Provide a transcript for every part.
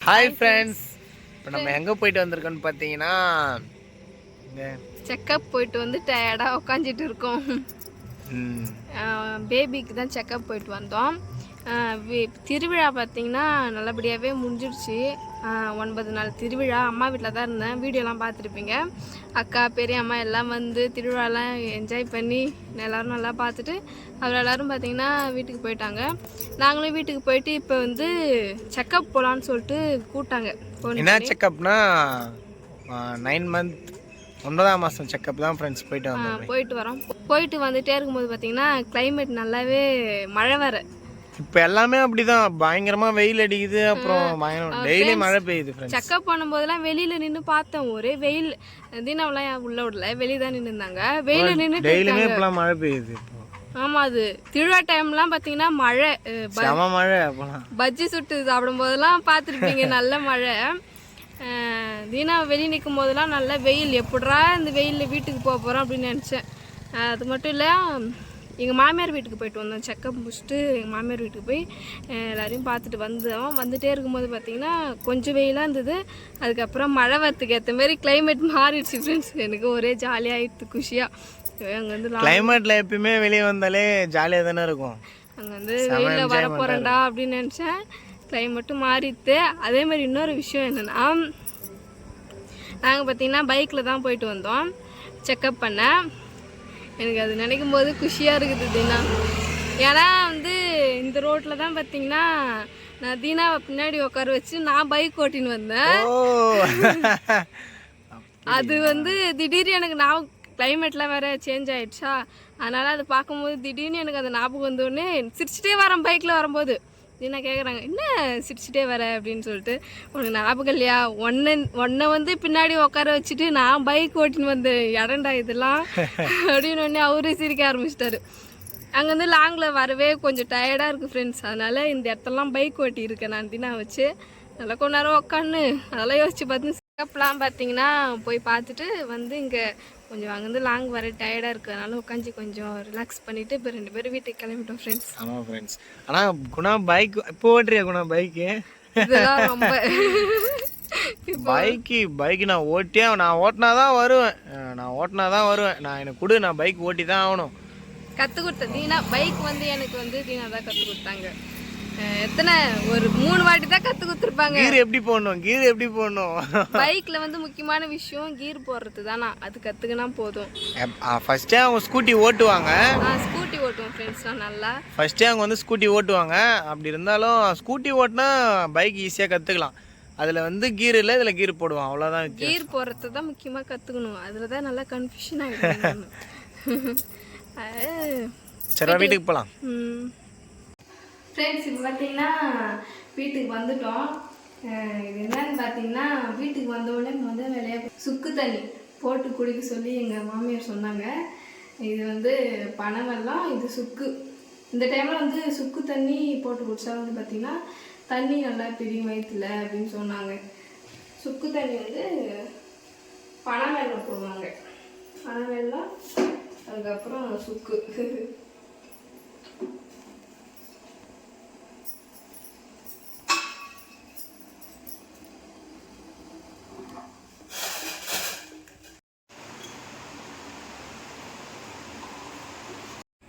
Hi friends இப்போ நம்ம எங்கே போயிட்டு வந்திருக்கோம்னு பார்த்தீங்கன்னா செக்கப் போயிட்டு வந்து டயர்டாக உட்காந்துட்டு இருக்கோம். பேபிக்கு தான் செக்கப் போயிட்டு வந்தோம். திருவிழா பார்த்தீங்கன்னா நல்லபடியாகவே முடிஞ்சிடுச்சு ஒன்பது நாள் திருவிழா. அம்மா வீட்டில் தான் இருந்தேன். வீடியோலாம் பார்த்துருப்பீங்க அக்கா பெரிய அம்மா எல்லாம் வந்து திருவிழாலாம் என்ஜாய் பண்ணி எல்லோரும் நல்லா பார்த்துட்டு அப்புறம் எல்லோரும் பார்த்தீங்கன்னா வீட்டுக்கு போயிட்டாங்க. நாங்களும் வீட்டுக்கு போயிட்டு இப்போ வந்து செக்கப் போகலான்னு சொல்லிட்டு கூப்பிட்டாங்க. என்ன செக்கப்னா நைன் மந்த் ஒன்பதாம் மாதம் செக்கப் தான் ஃப்ரெண்ட்ஸ் போயிட்டு வந்தோம். போயிட்டு வரோம். போயிட்டு வந்துட்டே இருக்கும்போது பார்த்தீங்கன்னா climate நல்லாவே மழை வர இப்போ எல்லாமே அப்படிதான். பயங்கரமா வெயில் அடிக்குது அப்புறம் பயங்கரம் டெய்லி மழை பெய்யுது ஃப்ரெண்ட்ஸ் செக்கப் பண்ணும்போதெல்லாம் வெளியில நின்று பார்த்தேன். ஒரே வெயில் தினம்லாம் உள்ள விடல. வெளியே தான் நின்று இருந்தாங்க. வெயில நின்று டெய்லியுமே இப்பெல்லாம் மழை பெய்யுது ஆமா அது திருவிழா டைம்லாம் பார்த்தீங்கன்னா மழை செம மழை அப்போலாம். பஜ்ஜி சுட்டு சாப்பிடும் போதெல்லாம் பார்த்துருப்பீங்க நல்ல மழை. அஹ், தீனா வெளியே நிற்கும் போதெல்லாம் நல்ல வெயில். எப்படிரா இந்த வெயிலில் வீட்டுக்கு போக போகிறோம் அப்படின்னு நினச்சேன். அது மட்டும் இல்லை எங்கள் மாமியார் வீட்டுக்கு போயிட்டு வந்தோம். செக்கப் முடிச்சுட்டு எங்கள் மாமியார் வீட்டுக்கு போய் எல்லாரையும் பார்த்துட்டு வந்தோம். வந்துட்டே இருக்கும்போது பார்த்தீங்கன்னா கொஞ்சம் வெயிலாக இருந்தது. அதுக்கப்புறம் மழை வரத்துக்கு ஏற்ற மாதிரி climate மாறிடுச்சு ஃப்ரெண்ட்ஸ் எனக்கு ஒரே ஜாலியாகிடுது குஷியாக அங்கே வந்து லா- கிளைமேட்ல எப்பயுமே வெளியே வந்தாலே ஜாலியாக தானே இருக்கும். அங்கே வந்து வெயிலில் வர போகிறேன்டா அப்படின்னு நினச்சேன். கிளைமேட்டும் மாறிட்டு அதே மாதிரி இன்னொரு விஷயம் என்னென்னா நாங்கள் பார்த்தீங்கன்னா பைக்கில் தான் போயிட்டு வந்தோம். செக்கப் பண்ண. எனக்கு அது நினைக்கும் போது குஷியாக இருக்குது தீனா. ஏன்னா வந்து இந்த ரோட்டில் தான் பார்த்தீங்கன்னா நான் தீனாவை பின்னாடி உட்கார வச்சு நான் பைக் ஓட்டின்னு வந்தேன். அது வந்து திடீர்னு எனக்கு நான் கிளைமேட்லாம் வேற சேஞ்ச் ஆயிடுச்சா. அதனால அது பார்க்கும்போது திடீர்னு எனக்கு அந்த ஞாபகம் வந்தோடனே சிரிச்சிட்டே வரேன் பைக்கில் வரும்போது. என்ன கேட்குறாங்க என்ன சிரிச்சிட்டே வர? அப்படின்னு சொல்லிட்டு உனக்கு ஞாபகம் இல்லையா? ஒன்றை ஒன்றை வந்து பின்னாடி உட்கார வச்சுட்டு நான் பைக் ஓட்டின்னு வந்து இடண்டா இதெல்லாம்? அப்படின்னு உடனே அவரே சிரிக்க ஆரம்பிச்சிட்டாரு. அங்கேருந்து லாங்கில் வரவே கொஞ்சம் டயர்டாக இருக்குது ஃப்ரெண்ட்ஸ் அதனால் இந்த இடத்தெல்லாம் பைக் ஓட்டி இருக்கேன் நான் தினா வச்சு. நல்லா கொஞ்ச நேரம் உட்காந்து அதெல்லாம் யோசிச்சு பார்த்து செக்கப்லாம் பார்த்தீங்கன்னா போய் பார்த்துட்டு வந்து இங்கே கொஞ்சம் அங்கேருந்து லாங் வர டயர்டாக இருக்குது அதனால உட்காந்து கொஞ்சம் ரிலாக்ஸ் பண்ணிவிட்டு இப்போ ரெண்டு பேரும் வீட்டுக்கு கிளம்பிட்டோம் ஃப்ரெண்ட்ஸ் ஆமாம் ஃப்ரெண்ட்ஸ் ஆனால் குணா பைக் இப்போ ஓட்டுறியா குணா பைக்கு ரொம்ப பைக்கு பைக்கு நான் ஓட்டியே நான் ஓட்டினா தான் வருவேன் நான் ஓட்டினா தான் வருவேன். நான் எனக்கு கொடு நான் பைக் ஓட்டி தான் ஆகணும். கற்றுக் கொடுத்த தீனா பைக் வந்து எனக்கு வந்து தீனா தான் கற்றுக் கொடுத்தாங்க. எத்தனை? ஒரு மூணு வாட்டி தான் கற்றுக் கொடுத்துருப்பாங்க. கீர் எப்படி போடணும்? கீர் எப்படி போடணும்? பைக்கில் வந்து முக்கியமான விஷயம் கீர் போடுறது தானா? அது கற்றுக்கினா போதும். ஃபஸ்ட்டே அவங்க ஸ்கூட்டி ஓட்டுவாங்க. ஸ்கூட்டி ஓட்டுவேன் ஃப்ரெண்ட்ஸ்லாம் நல்லா. ஃபஸ்ட்டே அவங்க வந்து ஸ்கூட்டி ஓட்டுவாங்க. அப்படி இருந்தாலும் ஸ்கூட்டி ஓட்டினா பைக் ஈஸியாக கற்றுக்கலாம் அதில் வந்து கீர் இல்லை இதில் கீர் போடுவான். அவ்வளோதான் கீர் போடுறது தான் முக்கியமாக கற்றுக்கணும் அதில் தான் நல்லா கன்ஃபியூஷன் ஆகிடும் சரி வீட்டுக்கு போகலாம் ஃப்ரெண்ட்ஸ் இப்போ பார்த்தீங்கன்னா வீட்டுக்கு வந்துட்டோம். இது என்னன்னு பார்த்தீங்கன்னா வீட்டுக்கு வந்த உடனே முதல் வேலையாக சுக்கு தண்ணி போட்டு குடிக்க சொல்லி எங்கள் மாமியார் சொன்னாங்க. இது வந்து பனவெல்லாம் இது சுக்கு. இந்த டைமில் வந்து சுக்கு தண்ணி போட்டு குடித்தா வந்து பார்த்திங்கன்னா தண்ணி நல்லா பிரியும் வயிற்றுல அப்படின்னு சொன்னாங்க. சுக்கு தண்ணி வந்து பனவெல்லம் போடுவாங்க. பனவெல்லம் அதுக்கப்புறம் சுக்கு.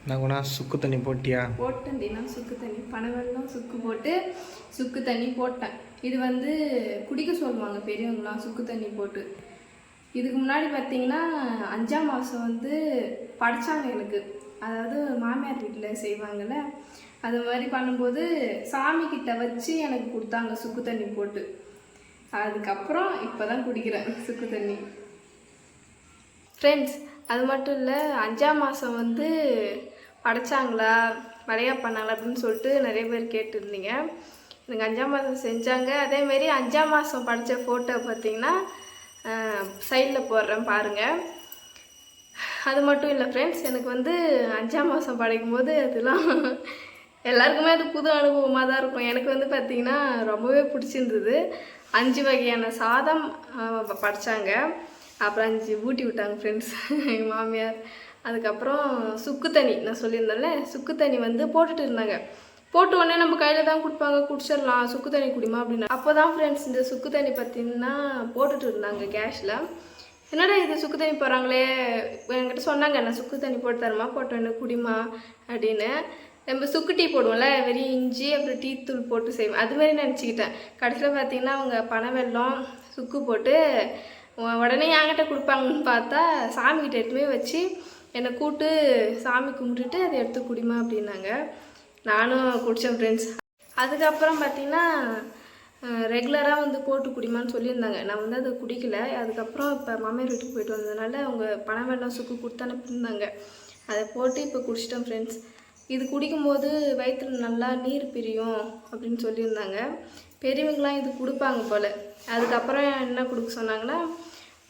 நான் சுக்கு தண்ணி போட்டியா? போட்டேன். தினம் சுக்கு தண்ணி. பனவெல்லாம் சுக்கு போட்டு சுக்கு தண்ணி போட்டேன். இது வந்து குடிக்க சொல்லுவாங்க பெரியவங்களாம் சுக்கு தண்ணி போட்டு. இதுக்கு முன்னாடி பார்த்தீங்கன்னா அஞ்சாம் மாதம் வந்து படைச்சாங்க எனக்கு. அதாவது மாமியார் வீட்டில் செய்வாங்கல்ல. அது மாதிரி பண்ணும்போது சாமி கிட்ட வச்சு எனக்கு கொடுத்தாங்க சுக்கு தண்ணி போட்டு. அதுக்கப்புறம் இப்போ தான் குடிக்கிறேன் சுக்கு தண்ணி. ஃப்ரெண்ட்ஸ் அது மட்டும் இல்லை அஞ்சாம் மாதம் வந்து படைச்சாங்களா வளையா பண்ணாங்களா அப்படின்னு சொல்லிட்டு நிறைய பேர் கேட்டிருந்தீங்க. எனக்கு அஞ்சாம் மாதம் செஞ்சாங்க. அதேமாரி அஞ்சாம் மாதம் படித்த ஃபோட்டோ பார்த்தீங்கன்னா சைடில் போடுறேன் பாருங்கள் அது மட்டும் இல்லை ஃப்ரெண்ட்ஸ் எனக்கு வந்து அஞ்சாம் மாதம் படைக்கும்போது அதெல்லாம் எல்லாருக்குமே அது புது அனுபவமாக தான் இருக்கும். எனக்கு வந்து பார்த்திங்கன்னா ரொம்பவே பிடிச்சிருந்தது. அஞ்சு வகையான சாதம் படித்தாங்க அப்புறம் அஞ்சு ஊட்டி விட்டாங்க ஃப்ரெண்ட்ஸ் எங்கள் மாமியார். அதுக்கப்புறம் சுக்கு தண்ணி நான் சொல்லியிருந்தேன்ல சுக்கு தண்ணி வந்து போட்டுட்டு இருந்தாங்க. போட்டு உடனே நம்ம கையில் தான் கொடுப்பாங்க குடிச்சிடலாம் சுக்கு தண்ணி குடிமா அப்படின்னா. அப்போ தான் ஃப்ரெண்ட்ஸ் இந்த சுக்கு தண்ணி பார்த்தீங்கன்னா போட்டுட்டு இருந்தாங்க கேஷில் என்னடா இது சுக்கு தண்ணி போகிறாங்களே என்கிட்ட சொன்னாங்க நான் சுக்கு தண்ணி போட்டு தரமா போட்டு என்ன குடிமா அப்படின்னு. நம்ம சுக்கு டீ போடுவோம்ல வெறும் இஞ்சி அப்புறம் டீ தூள் போட்டு செய்வோம். அது மாதிரி நினச்சிக்கிட்டேன். கடைசியில் பார்த்தீங்கன்னா அவங்க பனை வெள்ளம் சுக்கு போட்டு உடனே என்கிட்ட கொடுப்பாங்கன்னு பார்த்தா சாமிக்கிட்ட எடுத்துமே வச்சு என்னை கூட்டு சாமி கும்பிட்டுட்டு அதை எடுத்து குடிமா அப்படின்னாங்க. நானும் குடித்தேன் ஃப்ரெண்ட்ஸ் அதுக்கப்புறம் பார்த்தீங்கன்னா ரெகுலராக வந்து போட்டு குடிமான்னு சொல்லியிருந்தாங்க. நான் வந்து அதை குடிக்கல. அதுக்கப்புறம் இப்போ மாமியார் வீட்டுக்கு போயிட்டு வந்ததுனால அவங்க பணம் வெள்ளம் சுக்கு கொடுத்து அனுப்பியிருந்தாங்க. அதை போட்டு இப்போ குடிச்சிட்டேன் ஃப்ரெண்ட்ஸ் இது குடிக்கும்போது வயிற்றுல நல்லா நீர் பிரியும் அப்படின்னு சொல்லியிருந்தாங்க. பெரியவங்களாம் இது கொடுப்பாங்க போல். அதுக்கப்புறம் என்ன கொடுக்க சொன்னாங்கன்னா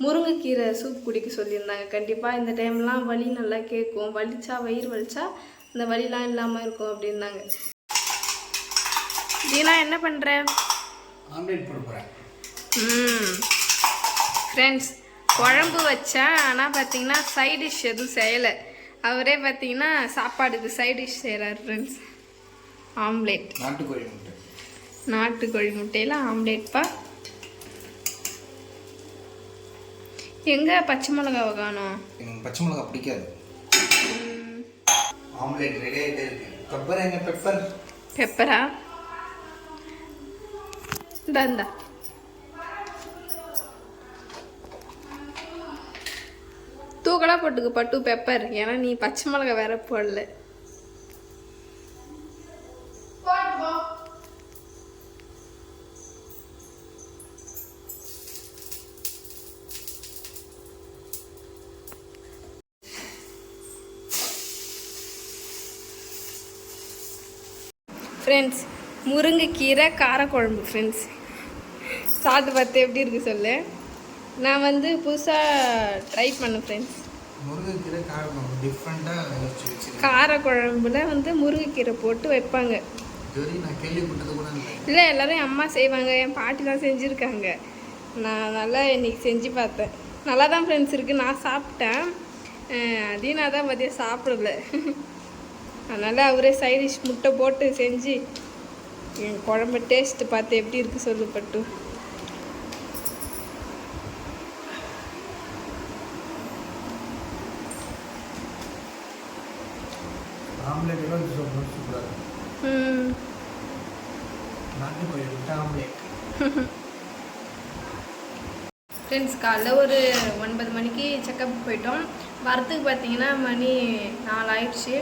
முருங்கைக்கீரை சூப் குடிக்க சொல்லியிருந்தாங்க. கண்டிப்பாக இந்த டைம்லாம் வலி நல்லா கேட்கும். வலிச்சா வயிறு வலிச்சா இந்த வலிலாம் இல்லாமல் இருக்கும் அப்படின்னாங்க. தீனா என்ன பண்ணுற ம். ஃப்ரெண்ட்ஸ் குழம்பு வச்சேன் ஆனால் பார்த்தீங்கன்னா சைட் டிஷ் எதுவும் செய்யலை. அவரே பார்த்தீங்கன்னா சாப்பாடுக்கு சைட் டிஷ் செய்கிறார் ஃப்ரெண்ட்ஸ் ஆம்லேட் நாட்டுக்கோழி முட்டை. நாட்டுக்கோழி முட்டையில் ஆம்லேட்ப்பா எங்கே பச்சை மிளகாவை காணோம்? எனக்கு பச்சை மிளகா பிடிக்காது. ஆம்லேட் ரெடி ஆகிட்டே இருக்கு. பெப்பர் எங்க பெப்பர் பெப்பரா இந்தா இந்தா. தூக்கலாக போட்டுக்க பட்டு பெப்பர் ஏன்னா நீ பச்சை மிளகா வேற போடல. ஃப்ரெண்ட்ஸ் முருங்கைக்கீரை காரக்குழம்பு ஃப்ரெண்ட்ஸ் சாப்பிட்டு பார்த்து எப்படி இருக்கு சொல்லு? நான் வந்து புதுசாக ட்ரை பண்ணேன் ஃப்ரெண்ட்ஸ் முருங்கைக்கீரை டிஃப்ரெண்ட்டாக காரக்குழம்புல வந்து முருங்கைக்கீரை போட்டு வைப்பாங்க. இல்லை. எல்லாரும் அம்மா செய்வாங்க என் பாட்டி தான் செஞ்சுருக்காங்க. நான் நல்லா இன்னைக்கு செஞ்சு பார்த்தேன். நல்லா தான் ஃப்ரெண்ட்ஸ் இருக்குது நான் சாப்பிட்டேன். அஹ் தீனா தான் மதியம் சாப்பிடல. அதனால் அவரே சைடிஷ் முட்டை போட்டு செஞ்சு என் குழம்பு டேஸ்ட்டு பார்த்து எப்படி இருக்குது சொல்லு பட்டு. ஆம்லேட் எல்லாம் சூப்பர் சூப்பராக இருக்கும் ம் நாட்டுக்கோழி முட்டை ஆம்லேட். ஃப்ரெண்ட்ஸ் காலைல ஒரு ஒன்பது மணிக்கு செக்கப் போயிட்டோம். வரத்துக்கு பார்த்தீங்கன்னா மணி நாலு ஆயிடுச்சு.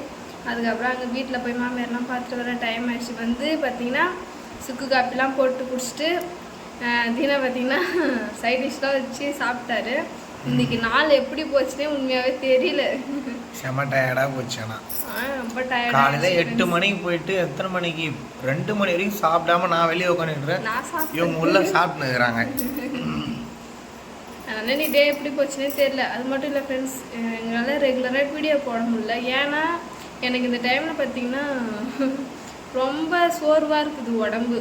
அதுக்கப்புறம் அங்கே வீட்டில் போய் மாமியார்லாம் பார்த்துட்டு வர டைம் ஆயிடுச்சு. வந்து பார்த்தீங்கன்னா சுக்கு காப்பிலாம் போட்டு குடிச்சிட்டு அஹ், தீனா பார்த்தீங்கன்னா சைட் டிஷ்லாம் வச்சு சாப்பிட்டாரு. இன்னைக்கு நாள் எப்படி போச்சுன்னே உண்மையாகவே தெரியல. செம டயர்டாக போச்சு ஆனால் ரொம்ப காலையில் டயர்டாக எட்டு மணிக்கு போயிட்டு எத்தனை மணிக்கு? ரெண்டு மணி வரைக்கும் சாப்பிடாம நான் வெளியே உட்காந்துக்கிறேன் இவங்க உள்ள சாப்பிட்டு இருக்கிறாங்க அதனால் நீ டே எப்படி போச்சுன்னே தெரியல. அது மட்டும் இல்லை ஃப்ரெண்ட்ஸ் எங்களால் ரெகுலராக வீடியோ போட முடியல. ஏன்னா எனக்கு இந்த டைமில் பார்த்தீங்கன்னா ரொம்ப சோர்வாக இருக்குது உடம்பு.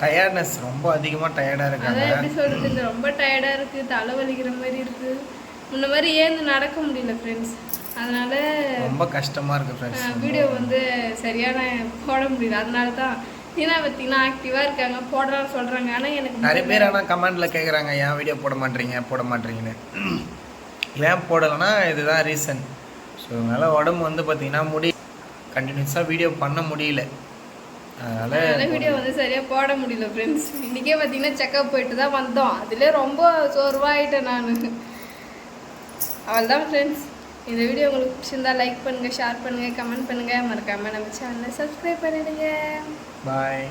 டயர்ட்னஸ் ரொம்ப அதிகமாக டயர்டாக இருக்காங்க அதான் எப்படி சொல்கிறது ரொம்ப டயர்டாக இருக்குது தலை வலிக்கிற மாதிரி இருக்குது முன்ன மாதிரி ஏந்து நடக்க முடியல ஃப்ரெண்ட்ஸ் அதனால் ரொம்ப கஷ்டமாக இருக்குது ஃப்ரெண்ட்ஸ் வீடியோ வந்து சரியான போட முடியல. அதனால தான் தீனா பார்த்தீங்கன்னா ஆக்டிவாக இருக்காங்க போடுறான்னு சொல்கிறாங்க ஆனால் எனக்கு நிறைய பேர் ஆனால் கமெண்டில் கேட்குறாங்க ஏன் வீடியோ போட மாட்டீங்க? போட மாட்டீங்கன்னு. ஏன் போடலைன்னா இதுதான் ரீசன் ஸோ அதனால் உடம்பு வந்து பார்த்தீங்கன்னா முடி கண்டினியூஸாக வீடியோ பண்ண முடியல. அதனால் வீடியோ வந்து சரியாக போட முடியல ஃப்ரெண்ட்ஸ் இன்றைக்கே பார்த்தீங்கன்னா செக்கப் போயிட்டு தான் வந்தோம். அதிலே ரொம்ப சோர்வாயிட்டேன் நான். அவள் தான் ஃப்ரெண்ட்ஸ் இந்த வீடியோ உங்களுக்கு பிடிச்சிருந்தா லைக் பண்ணுங்கள் ஷேர் பண்ணுங்கள் கமெண்ட் பண்ணுங்கள் மறக்காமல் நம்ம சேனலை சப்ஸ்கிரைப் பண்ணிடுங்க. பாய்